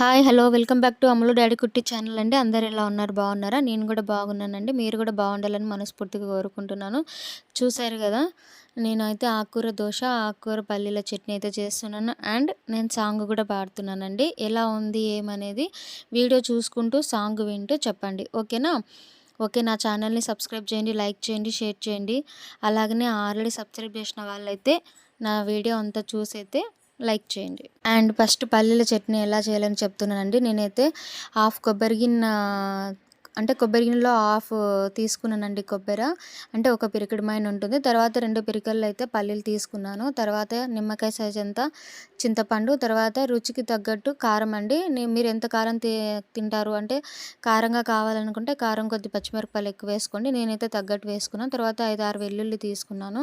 Hi hello welcome back to Ammulu daddy Kutti channel అండి. అందరు ఎలా ఉన్నారు? బాగున్నారా? నేను కూడా బాగున్నానండి. మీరు కూడా బాగుండాలని మనస్ఫూర్తిగా కోరుకుంటున్నాను. చూశారు కదా నేనైతే ఆకుకూర దోశ ఆకుకూర పల్లీల చట్నీ అయితే చేస్తున్నాను. అండ్ నేను సాంగ్ కూడా పాడుతున్నానండి. ఎలా ఉంది ఏమనేది వీడియో చూసుకుంటూ సాంగ్ వింటూ చెప్పండి. ఓకేనా? ఓకే నా ఛానల్ని సబ్స్క్రైబ్ చేయండి లైక్ చేయండి షేర్ చేయండి. అలాగనే ఆల్రెడీ సబ్స్క్రైబ్ చేసిన వాళ్ళైతే నా వీడియో అంతా చూసైతే లైక్ చేయండి. అండ్ ఫస్ట్ పల్లీల చట్నీ ఎలా చేయాలని చెప్తున్నానండి. నేనైతే హాఫ్ కొబ్బరి గిన్నె అంటే కొబ్బరి గిన్నెలో హాఫ్ తీసుకున్నానండి కొబ్బరి. అంటే ఒక పిరికిడి మైన ఉంటుంది. తర్వాత రెండు పిరికలు అయితే పల్లీలు తీసుకున్నాను. తర్వాత నిమ్మకాయ సైజ్ అంతా చింతపండు. తర్వాత రుచికి తగ్గట్టు కారం అండి. మీరు ఎంత కారం తింటారు? అంటే కారంగా కావాలనుకుంటే కారం కొద్ది పచ్చిమిరపకాయలు ఎక్కువ వేసుకోండి. నేనైతే తగ్గట్టు వేసుకున్నాను. తర్వాత ఐదు ఆరు వెల్లుల్లి తీసుకున్నాను.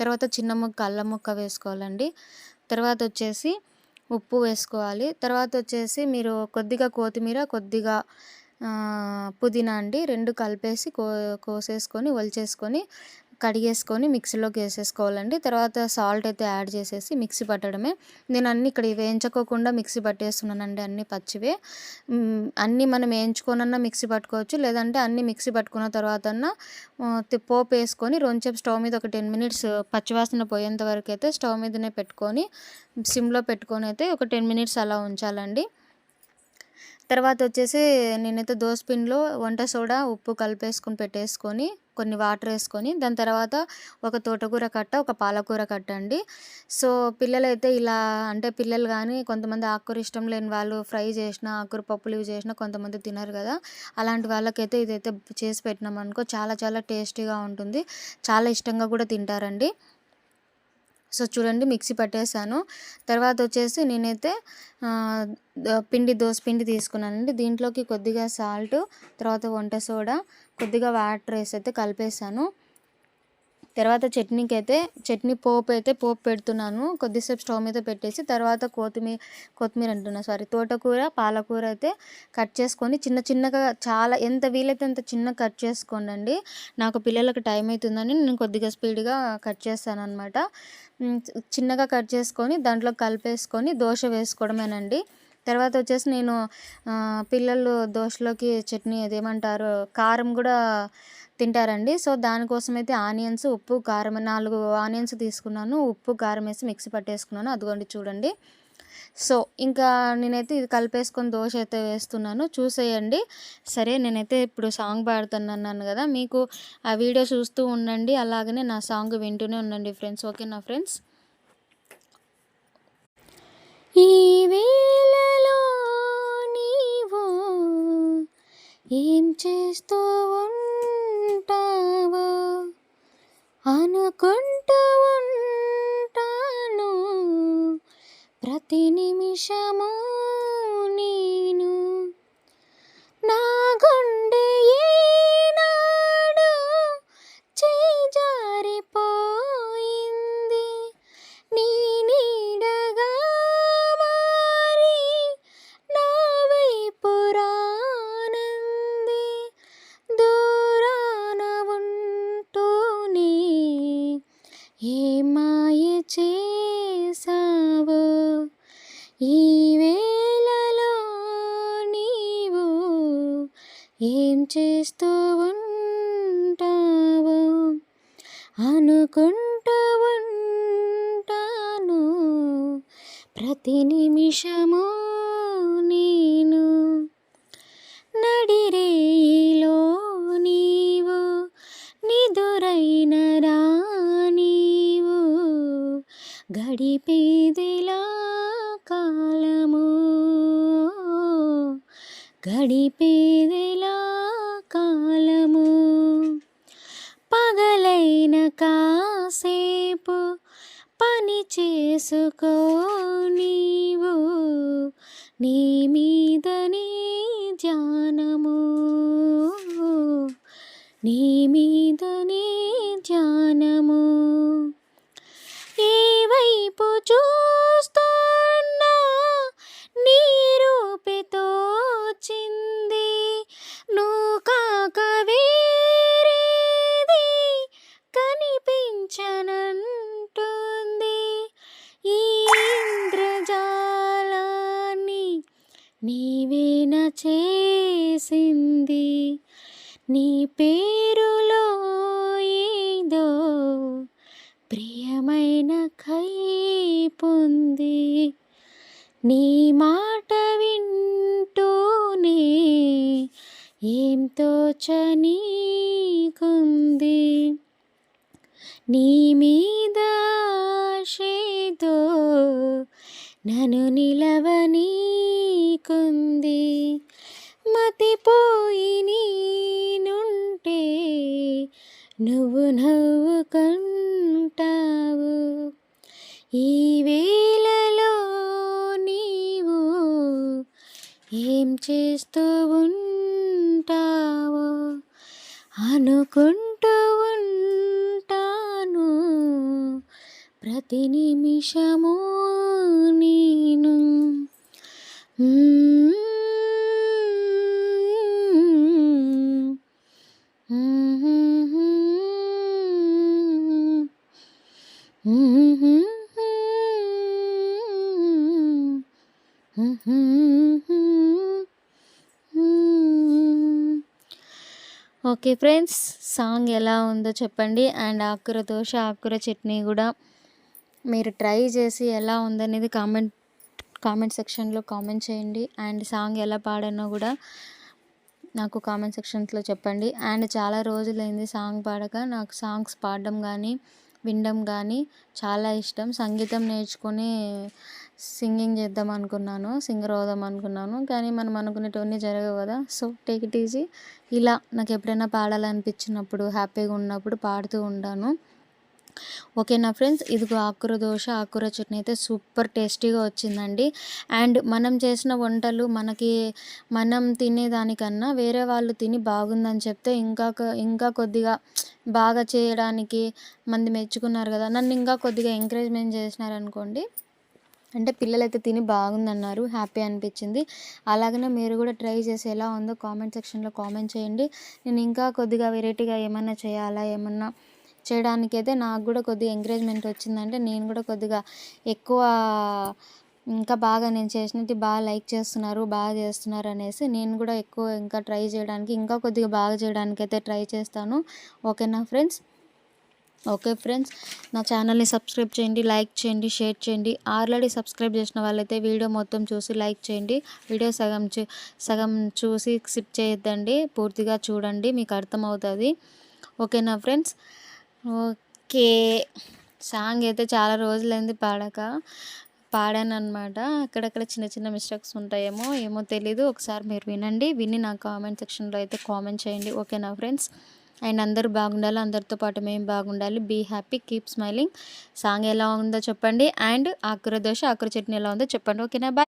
తర్వాత చిన్న ముక్క అల్లం ముక్క వేసుకోవాలండి. తర్వాత వచ్చేసి ఉప్పు వేసుకోవాలి. తర్వాత వచ్చేసి మీరు కొద్దిగా కొత్తిమీర కొద్దిగా పుదీనా అండి రెండు కలిపేసి కో కోసేసుకొని ఒలిచేసుకొని కడిగేసుకొని మిక్సీలోకి వేసేసుకోవాలండి. తర్వాత సాల్ట్ అయితే యాడ్ చేసేసి మిక్సీ పట్టడమే. నేను అన్ని ఇక్కడ వేయించుకోకుండా మిక్సీ పట్టేస్తున్నానండి అన్ని పచ్చివే. అన్నీ మనం వేయించుకోనన్నా మిక్సీ పట్టుకోవచ్చు. లేదంటే అన్ని మిక్సీ పట్టుకున్న తర్వాత పోపు వేసుకొని రొంచేపు స్టవ్ మీద ఒక టెన్ మినిట్స్ పచ్చివాసన పోయేంత వరకు అయితే స్టవ్ మీదనే పెట్టుకొని సిమ్లో పెట్టుకొని అయితే ఒక టెన్ మినిట్స్ అలా ఉంచాలండి. తర్వాత వచ్చేసి నేనైతే దోస్పిన్లో వంట సోడా ఉప్పు కలిపేసుకొని పెట్టేసుకొని కొన్ని వాటర్ వేసుకొని దాని తర్వాత ఒక తోటకూర కట్ట ఒక పాలకూర కట్ట అండి సో పిల్లలైతే ఇలా అంటే పిల్లలు కానీ కొంతమంది ఆకుకూర ఇష్టం లేని వాళ్ళు ఫ్రై చేసిన ఆకుకూర పప్పులు ఇవి చేసిన కొంతమంది తినరు కదా. అలాంటి వాళ్ళకైతే ఇదైతే చేసి పెట్టినాం అనుకో చాలా చాలా టేస్టీగా ఉంటుంది. చాలా ఇష్టంగా కూడా తింటారండి. సో చూడండి మిక్సీ పట్టేసాను. తర్వాత వచ్చేసి నేనైతే పిండి దోశ పిండి తీసుకున్నానండి. దీంట్లోకి కొద్దిగా సాల్ట్ తర్వాత వంట సోడా కొద్దిగా వాటర్ వేసి అయితే కలిపేసాను. తర్వాత చట్నీకి అయితే చట్నీ పోపు అయితే పోపు పెడుతున్నాను. కొద్దిసేపు స్టవ్ మీద పెట్టేసి తర్వాత కొత్తిమీర కొత్తిమీర అంటున్నా సారీ తోటకూర పాలకూర అయితే కట్ చేసుకొని చిన్న చిన్నగా చాలా ఎంత వీలైతే అంత చిన్న కట్ చేసుకోండి నాకు పిల్లలకు టైం అవుతుందని నేను కొద్దిగా స్పీడ్గా కట్ చేస్తాను అనమాట చిన్నగా కట్ చేసుకొని దాంట్లో కలిపేసుకొని దోశ వేసుకోవడమేనండి. తర్వాత వచ్చేసి నేను పిల్లలు దోశలోకి చట్నీ అదేమంటారు కారం కూడా తింటారండి. సో దానికోసం అయితే ఆనియన్స్ ఉప్పు కారం నాలుగు ఆనియన్స్ తీసుకున్నాను. ఉప్పు కారం వేసి మిక్సీ పట్టేసుకున్నాను. అదిగోండి చూడండి. సో ఇంకా నేనైతే ఇది కలిపేసుకొని దోశ అయితే వేస్తున్నాను. చూసేయండి. సరే నేనైతే ఇప్పుడు సాంగ్ పాడుతున్నాను కదా మీకు ఆ వీడియో చూస్తూ ఉండండి. అలాగనే నా సాంగ్ వింటూనే ఉండండి ఫ్రెండ్స్. ఓకేనా ఫ్రెండ్స్? ఈ వేళలో నీవు ఏం చేస్తూ ఉంటావు అనుకుంటూ ఏ మాయ చేసావు ఈ వేళలో నీవు ఏం చేస్తూ ఉంటావు? అనుకుంటూ ఉంటాను. ప్రతి నిమిషము నేను నడిరేలో నీవు నిదురైన గడిపేదిలా కాలము. గడిపేదిలా కాలము. పగలైన కాసేపు పని చేసుకో నీవు. నీ పేరులో ఏదో ప్రియమైన కైపుంది నీ మాట వింటూనే ఏం తోచనీకుంది? నీ మీద ఆశతో నన్ను నిలవనీకుంది. మతిపోయి నీనుంటే నువ్వు నవ్వుకుంటావు ఈ వేళలో నీవు ఏం చేస్తూ ఉంటావో అనుకుంటూ ఉంటాను. ప్రతి నిమిషము నేను. ఓకే ఫ్రెండ్స్ సాంగ్ ఎలా ఉందో చెప్పండి. అండ్ ఆకుర దోశ ఆకుర చట్నీ కూడా మీరు ట్రై చేసి ఎలా ఉందనేది కామెంట్ కామెంట్ సెక్షన్లో కామెంట్ చేయండి. అండ్ సాంగ్ ఎలా పాడానో కూడా నాకు కామెంట్ సెక్షన్స్లో చెప్పండి. అండ్ చాలా రోజులైంది సాంగ్ పాడక. నాకు సాంగ్స్ పాడడం కానీ వినడం కానీ చాలా ఇష్టం. సంగీతం నేర్చుకుని సింగింగ్ చేద్దాం అనుకున్నాను సింగర్ అవుదాం అనుకున్నాను. కానీ మనం అనుకునేటివన్నీ జరగవు కదా. సో టేక్ ఇట్ ఈజీ ఇలా నాకు ఎప్పుడైనా పాడాలనిపించినప్పుడు హ్యాపీగా ఉన్నప్పుడు పాడుతూ ఉంటాను. ఓకేనా ఫ్రెండ్స్ ఇదిగో ఆకుర దోశ ఆకుర చట్నీ అయితే సూపర్ టేస్టీగా వచ్చిందండి. అండ్ మనం చేసిన వంటలు మనకి మనం తినేదానికన్నా వేరే వాళ్ళు తిని బాగుందని చెప్తే ఇంకా ఇంకా కొద్దిగా బాగా చేయడానికి మంది మెచ్చుకున్నారు కదా. నన్ను ఇంకా కొద్దిగా ఎంకరేజ్మెంట్ చేసినారనుకోండి అంటే పిల్లలైతే తిని బాగుందన్నారు హ్యాపీ అనిపించింది. అలాగనే మీరు కూడా ట్రై చేసి ఎలా ఉందో కామెంట్ సెక్షన్లో కామెంట్ చేయండి. నేను ఇంకా కొద్దిగా వెరైటీగా ఏమన్నా చేయాలా ఏమన్నా చేయడానికైతే నాకు కూడా కొద్దిగా ఎంకరేజ్మెంట్ వచ్చిందంటే నేను కూడా కొద్దిగా ఎక్కువ ఇంకా బాగా నేను చేసినట్టు బాగా లైక్ చేస్తున్నారు బాగా చేస్తున్నారు అనేసి నేను కూడా ఎక్కువ ఇంకా ట్రై చేయడానికి ఇంకా కొద్దిగా బాగా చేయడానికి అయితే ట్రై చేస్తాను. ఓకేనా ఫ్రెండ్స్? ఓకే ఫ్రెండ్స్ నా ఛానల్ని సబ్స్క్రైబ్ చేయండి లైక్ చేయండి షేర్ చేయండి. ఆల్రెడీ సబ్స్క్రైబ్ చేసిన వాళ్ళైతే వీడియో మొత్తం చూసి లైక్ చేయండి. వీడియో సగం సగం చూసి సిప్ చేయొద్దండి పూర్తిగా చూడండి మీకు అర్థమవుతుంది. ఓకేనా ఫ్రెండ్స్? ఓకే సాంగ్ అయితే చాలా రోజులైంది పాడక పాడాను అనమాట అక్కడక్కడ చిన్న చిన్న మిస్టేక్స్ ఉంటాయేమో ఏమో తెలీదు. ఒకసారి మీరు వినండి విని నా కామెంట్ సెక్షన్లో అయితే కామెంట్ చేయండి. ఓకేనా ఫ్రెండ్స్? అండ్ అందరూ బాగుండాలి అందరితో పాటు మేము బాగుండాలి. Be happy keep smiling. Song ఎలా ఉందో చెప్పండి. అండ్ ఆకుర దోశ ఆకుర చట్నీ ఎలా ఉందో చెప్పండి. ఓకేనా? బాయ్.